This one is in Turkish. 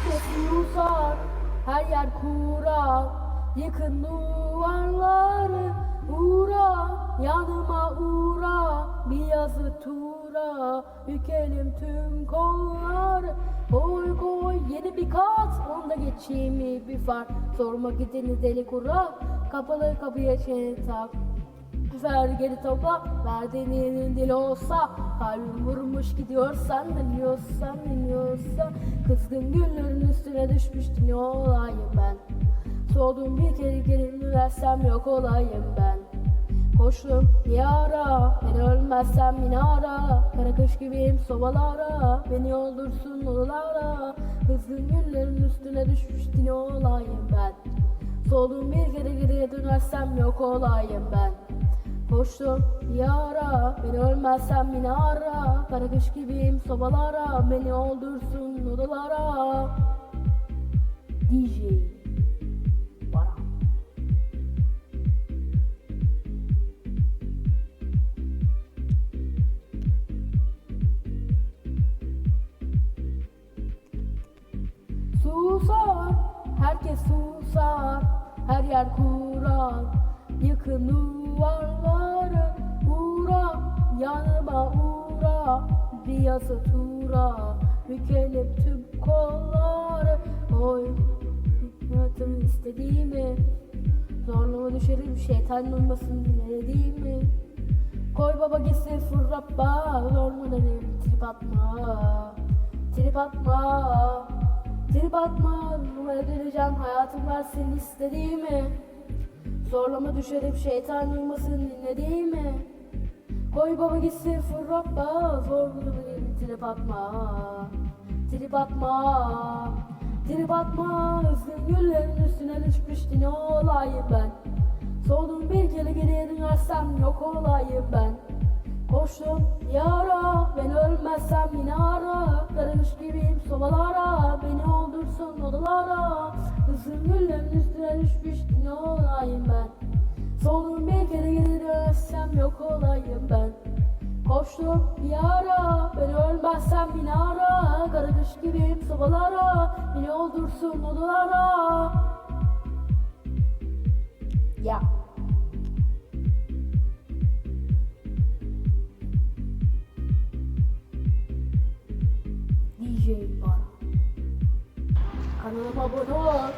Herkes susar, her yer kural Yıkın duvarları uğra Yanıma uğra, bir yazı tura Bükelim tüm kolları. Koy koy yeni bir kat Onda geçeyim bir far? Sorma gideni deli kura Kapalı kapıya çene tak Ver geri topla Verdiğin elin dili olsa Kalbim vurmuş gidiyorsan Dinliyorsan dinliyorsan Kızgın günlerin üstüne düşmüştü Ne olayım ben? Soğudum bir kere geri versem Yok olayım ben. Koştum bir ara Ben ölmezsem yine ara Kara kış gibiyim sobalara Beni yoldursun odalara Kızgın günlerin üstüne düşmüştü Ne olayım ben? Soğudum bir kere geriye dönersem Yok olayım ben. Koştum yara Beni ölmezsem yine ara Kara kış gibiyim sobalara Beni öldürsün odalara DJ Baran Susar, herkes susar Her yer kural Yıkın duvarları Uğra, yanıma uğra. Bir yazı tura Bükelim tüm kolları hayatım istediğimi Zorlama düşerim şeytan olmasın dilediğimi Koy baba gitsin fırrabba Zorma derim trip atma Trip atma Trip atma. Numara döneceğim hayatım versin istediğimi Zorlama düşerim şeytan uymasın dinlediğimi Koy baba gitsin fırrabba Zorlama derim trip atma Trip atma Trip atma. Hızlı güllerin üstüne düşmüştü ne olayım ben. Soğudum bir kere geriye dönersem yok olayım ben. Koştum yara ben ölmezsem yine ara. Karış gibiyim sobalara beni öldürsün odalara. Hızlı güllerin üstüne düşmüştü ne olayım ben. Soğudum bir kere geri dönersem yok olayım ben. Koştum yara ben ölmezsem yine ara. Karış gibiyim sobalara beni öldürsün odalara Ya DJ Bara Kanalıma abone ol